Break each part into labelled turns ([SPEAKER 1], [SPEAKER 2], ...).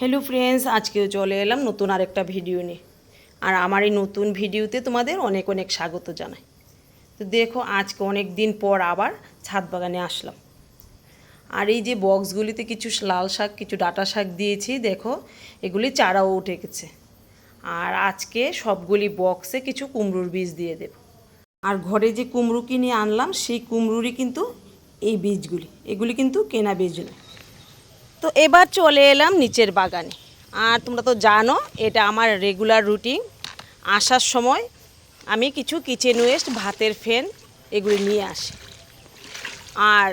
[SPEAKER 1] Hello friends আজকেও চলে এলাম নতুন আরেকটা ভিডিও নিয়ে। আর আমার এই নতুন ভিডিওতে তোমাদের অনেক অনেক স্বাগত জানাই। তো দেখো, আজকে অনেক দিন পর আবার ছাদ বাগানে আসলাম। আর এই যে বক্সগুলিতে কিছু লাল শাক, কিছু ডাটা শাক দিয়েছি, দেখো, এগুলি চারাও উঠে গেছে। আর আজকে সবগুলি বক্সে কিছু কুমড়োর বীজ দিয়ে দেব। আর ঘরে যে কুমড়ো কিনে আনলাম, সেই কুমড়োরই কিন্তু এই বীজগুলি। এগুলি কিন্তু কেনা বীজ নয়। তো এবার চলে এলাম নিচের বাগানে। আর তোমরা তো জানো, এটা আমার রেগুলার রুটিন আসার সময় আমি কিছু কিচেন ওয়েস্ট ভাতের ফেন এগুলি নিয়ে আসি। আর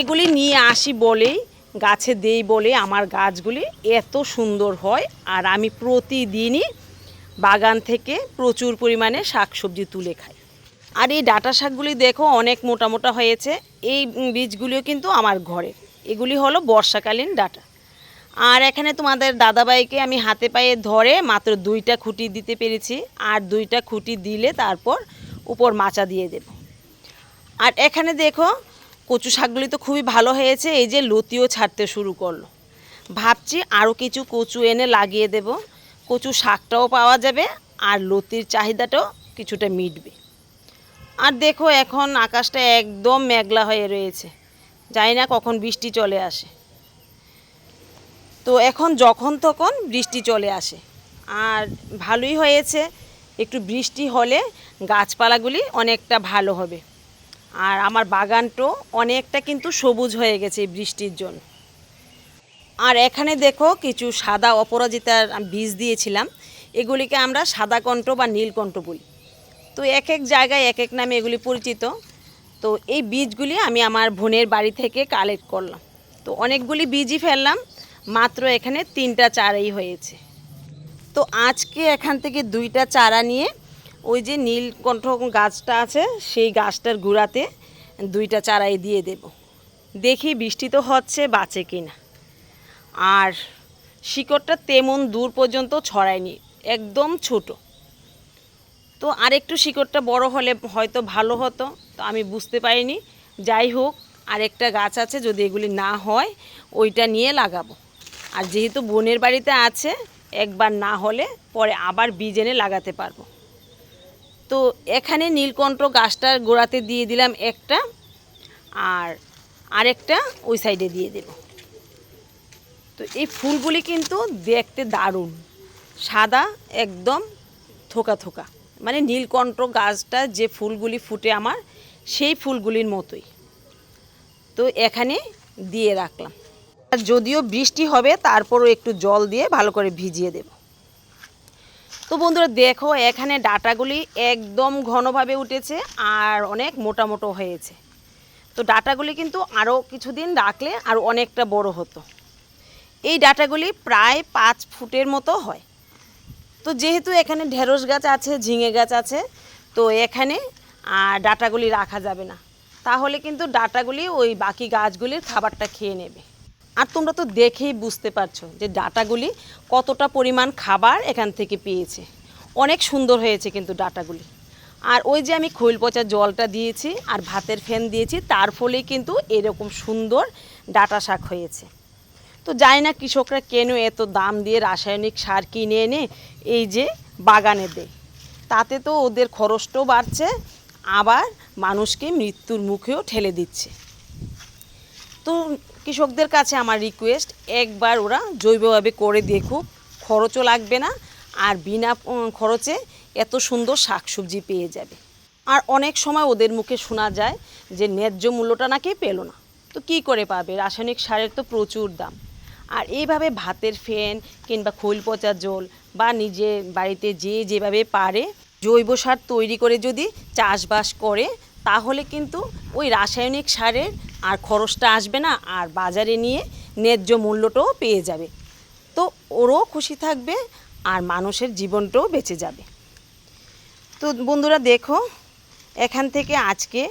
[SPEAKER 1] এগুলি নিয়ে আসি বলেই, গাছে দেই বলে আমার গাছগুলি এত সুন্দর হয়। আর আমি প্রতিদিনই বাগান থেকে প্রচুর পরিমাণে শাকসবজি তুলে খাই। আর এই ডাটা শাকগুলি দেখো অনেক মোটা মোটা হয়েছে। এই বীজগুলিও কিন্তু আমার ঘরে। এগুলি হলো বর্ষাকালীন ডাটা। আর এখানে তোমাদের দাদাবাইকে আমি হাতে পায়ে ধরে মাত্র দুইটা খুঁটি দিতে পেরেছি, আর দুইটা খুঁটি দিলে তারপর উপর মাচা দিয়ে দেব। আর এখানে দেখো, কচু শাকগুলি তো খুবই ভালো হয়েছে, এই যে লতিও ছাড়তে শুরু করল। ভাবছি আরও কিছু কচু এনে লাগিয়ে দেব, কচু শাকটাও পাওয়া যাবে, আর লতির চাহিদাটাও কিছুটা মিটবে। আর দেখো এখন আকাশটা একদম মেঘলা হয়ে রয়েছে। জানি না কখন বৃষ্টি চলে আসে। তো এখন যখন তখন বৃষ্টি চলে আসে। আর ভালোই হয়েছে, একটু বৃষ্টি হলে গাছপালাগুলি অনেকটা ভালো হবে। আর আমার বাগানটাও অনেকটা কিন্তু সবুজ হয়ে গেছে বৃষ্টির জন্য। আর এখানে দেখো কিছু সাদা অপরাজিতার বীজ দিয়েছিলাম। এগুলিকে আমরা সাদা কণ্ঠ বা নীলকণ্ঠ বলি। তো এক এক জায়গায় এক এক নামে এগুলি পরিচিত। তো এই বীজগুলি আমি আমার বোনের বাড়ি থেকে কালেক্ট করলাম। তো অনেকগুলি বীজই ফেললাম, মাত্র এখানে তিনটা চারাই হয়েছে। তো আজকে এখান থেকে দুইটা চারা নিয়ে ওই যে নীলকণ্ঠ গাছটা আছে, সেই গাছটার গুঁড়াতে দুইটা চারাই দিয়ে দেব। দেখি বৃষ্টি তো হচ্ছে, বাঁচে কিনা। আর শিকড়টা তেমন দূর পর্যন্ত ছড়ায়নি, একদম ছোট। তো আরেকটু শিকড়টা বড় হলে হয়তো ভালো হতো, তো আমি বুঝতে পারিনি। যাই হোক, আরেকটা গাছ আছে, যদি এগুলি না হয়, ওইটা নিয়ে লাগাবো। আর যেহেতু বোনের বাড়িতে আছে, একবার না হলে পরে আবার বীজ এনে লাগাতে পারব। তো এখানে নীলকণ্ঠ গাছটার গোড়াতে দিয়ে দিলাম একটা, আর আরেকটা ওই সাইডে দিয়ে দেবো। তো এই ফুলগুলি কিন্তু দেখতে দারুণ, সাদা একদম থোকা থোকা। মানে নীলকণ্ঠ গাছটা যে ফুলগুলি ফুটে আমার, সেই ফুলগুলির মতোই। তো এখানে দিয়ে রাখলাম। আর যদিও বৃষ্টি হবে, তারপরও একটু জল দিয়ে ভালো করে ভিজিয়ে দেব। তো বন্ধুরা, দেখো, এখানে ডাটাগুলি একদম ঘনভাবে উঠেছে আর অনেক মোটা মোটো হয়েছে। তো ডাটাগুলি কিন্তু আরও কিছুদিন রাখলে আর অনেকটা বড় হতো। এই ডাটাগুলি প্রায় পাঁচ ফুটের মতো হয়। তো যেহেতু এখানে ঢেঁড়স গাছ আছে, ঝিঙে গাছ আছে, তো এখানে ডাটাগুলি রাখা যাবে না। তাহলে কিন্তু ডাটাগুলি ওই বাকি গাছগুলির খাবারটা খেয়ে নেবে। আর তোমরা তো দেখেই বুঝতে পারছ যে ডাটাগুলি কতটা পরিমাণ খাবার এখান থেকে পেয়েছে। অনেক সুন্দর হয়েছে কিন্তু ডাটাগুলি। আর ওই যে আমি খৈল পচা জলটা দিয়েছি আর ভাতের ফ্যান দিয়েছি, তার ফলেই কিন্তু এরকম সুন্দর ডাটা শাক হয়েছে। তো জানি না কৃষকরা কেন এত দাম দিয়ে রাসায়নিক সার কিনে এনে এই যে বাগানে দেয়। তাতে তো ওদের খরচটাও বাড়ছে, আবার মানুষকে মৃত্যুর মুখেও ঠেলে দিচ্ছে। তো কৃষকদের কাছে আমার রিকোয়েস্ট একবার ওরা জৈবভাবে করে দেখুক, খরচও লাগবে না, আর বিনা খরচে এত সুন্দর শাকসবজি পেয়ে যাবে। আর অনেক সময় ওদের মুখে শোনা যায় যে, ন্যায্য মূল্যটা নাকি পেল না। তো কি করে পাবে? রাসায়নিক সারের তো প্রচুর দাম। আর এইভাবে ভাতের ফেন কিংবা খোল পচা জল বা নিজে বাড়িতে যে যেভাবে পারে জৈব সার তৈরি করে যদি চাষবাস করে, তাহলে কিন্তু ওই রাসায়নিক সারের আর খরচটা আসবে না আর বাজারে নিয়ে ন্যায্য মূল্যটাও পেয়ে যাবে। তো ওরও খুশি থাকবে আর মানুষের জীবনটাও বেঁচে যাবে। তো বন্ধুরা দেখো, এখান থেকে আজকে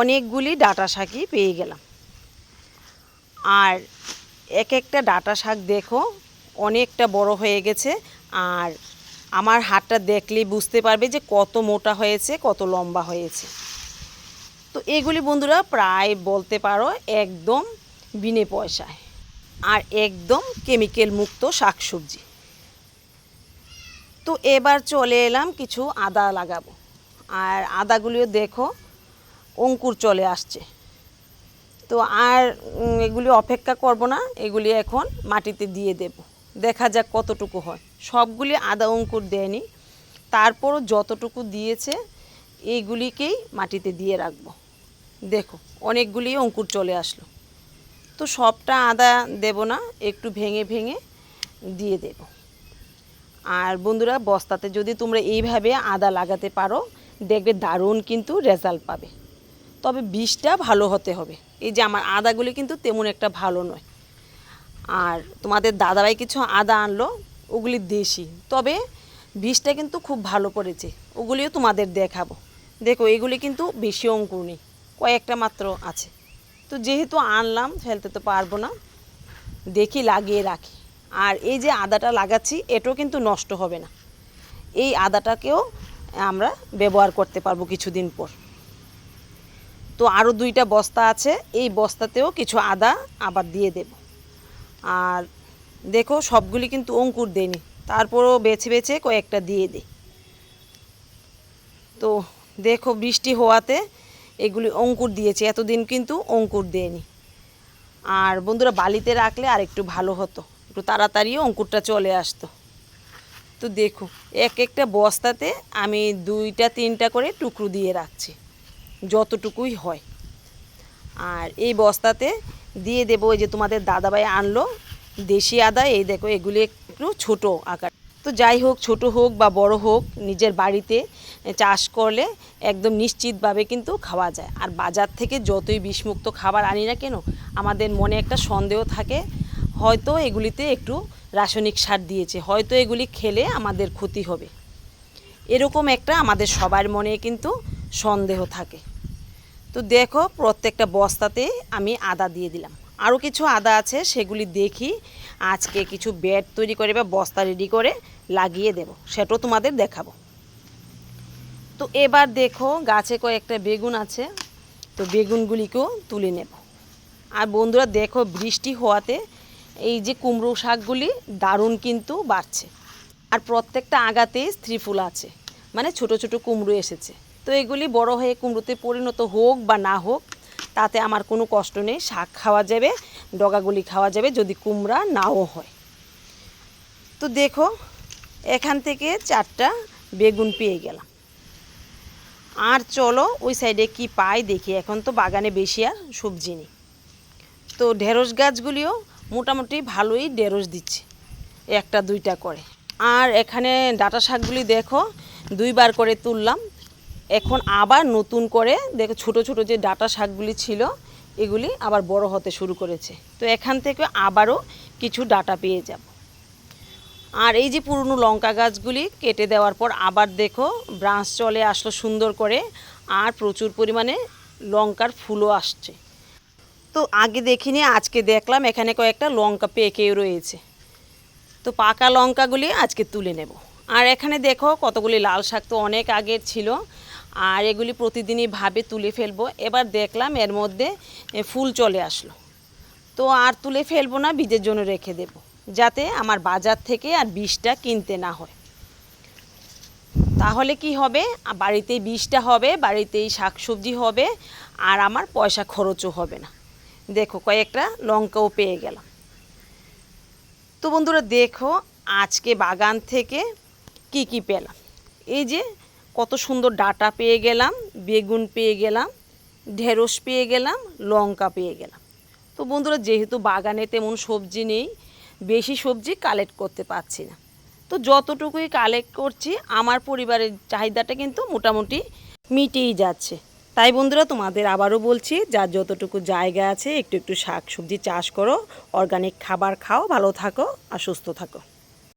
[SPEAKER 1] অনেকগুলি ডাটা শাকই পেয়ে গেলাম। আর এক একটা ডাটা শাক দেখো, অনেকটা বড় হয়ে গেছে। আর আমার হাতটা দেখলেই বুঝতে পারবে যে কত মোটা হয়েছে, কত লম্বা হয়েছে। তো এগুলি বন্ধুরা প্রায় বলতে পারো একদম বিনে পয়সায়। আর একদম কেমিক্যাল মুক্ত শাকসবজি। তো এবার চলে এলাম কিছু আদা লাগাবো। আর আদাগুলিও দেখো, অঙ্কুর চলে আসছে। তো আর এগুলি অপেক্ষা করব না, এগুলি এখন মাটিতে দিয়ে দেব। দেখা যাক কতটুকু হয়। সবগুলি আদা অঙ্কুর দেয়নি। তারপরও যতটুকু দিয়েছে এইগুলিকেই মাটিতে দিয়ে রাখব। দেখো, অনেকগুলি অঙ্কুর চলে আসলো। তো সবটা আদা দেব না, একটু ভেঙে ভেঙে দিয়ে দেব। আর বন্ধুরা, বস্তাতে যদি তোমরা এইভাবে আদা লাগাতে পারো, দেখবে দারুণ কিন্তু রেজাল্ট পাবে। তবে বীজটা ভালো হতে হবে। এই যে আমার আদাগুলি কিন্তু তেমন একটা ভালো নয়। আর তোমাদের দাদাভাই কিছু আদা আনলো, ওগুলি দেশি। তবে বীজটা কিন্তু খুব ভালো পড়েছে। ওগুলিও তোমাদের দেখাবো। দেখো, এগুলি কিন্তু বেশি অঙ্কুর নেই, কয়েকটা মাত্র আছে। তো যেহেতু আনলাম, ফেলতে তো পারব না। দেখি লাগিয়ে রাখি। আর এই যে আদাটা লাগাচ্ছি, এটাও কিন্তু নষ্ট হবে না। এই আদাটাকেও আমরা ব্যবহার করতে পারব কিছুদিন পর। তো আরও দুইটা বস্তা আছে। এই বস্তাতেও কিছু আদা আবার দিয়ে দেব। আর দেখো, সবগুলি কিন্তু অঙ্কুর দেয়নি। তারপরও বেছে বেছে কয়েকটা দিয়ে দিই। তো দেখো, বৃষ্টি হওয়াতে এগুলি অঙ্কুর দিয়েছে। এতদিন কিন্তু অঙ্কুর দেয়নি। আর বন্ধুরা, বালিতে রাখলে আর একটু ভালো হতো। একটু তাড়াতাড়িও অঙ্কুরটা চলে আসতো। তো দেখো, এক একটা বস্তাতে আমি দুইটা, তিনটা করে টুকরো দিয়ে রাখছি। যতটুকুই হয়। আর এই বস্তাতে দিয়ে দেবো ওই যে তোমাদের দাদাভাই আনলো দেশি আদা, এই দেখো এগুলি একটু ছোট আকার। তো যাই হোক, ছোট হোক বা বড় হোক, নিজের বাড়িতে চাষ করলে একদম নিশ্চিতভাবে কিন্তু খাওয়া যায়। আর বাজার থেকে যতই বিষমুক্ত খাবার আনি না কেন, আমাদের মনে একটা সন্দেহ থাকে, হয়তো এগুলিতে একটু রাসায়নিক সার দিয়েছে, হয়তো এগুলি খেলে আমাদের ক্ষতি হবে। এরকম একটা আমাদের সবার মনে কিন্তু সন্দেহ থাকে। তো দেখো, প্রত্যেকটা বস্তাতে আমি আদা দিয়ে দিলাম। আরও কিছু আদা আছে, সেগুলি দেখি, আজকে কিছু বেড তৈরি করে বা বস্তা রেডি করে লাগিয়ে দেব। সেটাও তোমাদের দেখাবো। তো এবার দেখো, গাছে কয়েকটা বেগুন আছে, তো বেগুনগুলিকেও তুলে নেব। আর বন্ধুরা, দেখো, বৃষ্টি হওয়াতে এই যে কুমড়ো শাকগুলি দারুণ কিন্তু বাড়ছে। আর প্রত্যেকটা আগাতেই স্ত্রী ফুল আছে। মানে ছোট ছোট কুমড়ো এসেছে। তো এগুলি বড় হয়ে কুমড়োতে পরিণত হোক বা না হোক, তাতে আমার কোনো কষ্ট নেই। শাক খাওয়া যাবে, ডগাগুলি খাওয়া যাবে, যদি কুমড়া নাও হয়। তো দেখো, এখান থেকে চারটা বেগুন পেয়ে গেলাম। আর চলো ওই সাইডে কি পাই দেখি, এখন তো বাগানে বেশি আর সবজি নেই। তো ঢেঁড়স গাছগুলিও মোটামুটি ভালোই ঢেঁড়স দিচ্ছে, একটা দুইটা করে। আর এখানে ডাটা শাকগুলি দেখো, দুইবার করে তুললাম এখন আবার নতুন করে দেখো, ছোট ছোট যে ডাটা শাকগুলি ছিল, এগুলি আবার বড় হতে শুরু করেছে। তো এখান থেকে আবারও কিছু ডাটা পেয়ে যাব। আর এই যে পুরনো লঙ্কা গাছগুলি কেটে দেওয়ার পর আবার দেখো, ব্রাঞ্চ চলে আসলো সুন্দর করে, আর প্রচুর পরিমাণে লঙ্কার ফুলও আসছে। তো আগে দেখিনি, আজকে দেখলাম এখানে কয়েকটা লঙ্কা পেকেও রয়েছে। তো পাকা লঙ্কাগুলি আজকে তুলে নেব। আর এখানে দেখো, কতগুলি লাল শাক তো অনেক আগের ছিল। আর এগুলি প্রতিদিনই ভাবে তুলে ফেলব। এবার দেখলাম এর মধ্যে ফুল চলে আসলো। তো আর তুলে ফেলব না, বীজের জন্য রেখে দেব, যাতে আমার বাজার থেকে আর বীজটা কিনতে না হয়। তাহলে কি হবে? বাড়িতেই বীজটা হবে, বাড়িতেই শাকসবজি হবে, আর আমার পয়সা খরচও হবে না। দেখো, কয়েকটা লঙ্কাও পেয়ে গেলাম। তো বন্ধুরা, দেখো, আজকে বাগান থেকে কি কি পেলাম? এই যে কত সুন্দর ডাটা পেয়ে গেলাম, বেগুন পেয়ে গেলাম, ঢেঁড়স পেয়ে গেলাম, লঙ্কা পেয়ে গেলাম। তো বন্ধুরা, যেহেতু বাগানে তেমন সবজি নেই, বেশি সবজি কালেক্ট করতে পারছি না। তো যতটুকুই কালেক্ট করছি, আমার পরিবারের চাহিদাটা কিন্তু মোটামুটি মিটেই যাচ্ছে। তাই বন্ধুরা, তোমাদের আবারও বলছি, যার যতটুকু জায়গা আছে, একটু একটু শাক সবজি চাষ করো অর্গানিক খাবার খাও, ভালো থাকো আর সুস্থ থাকো।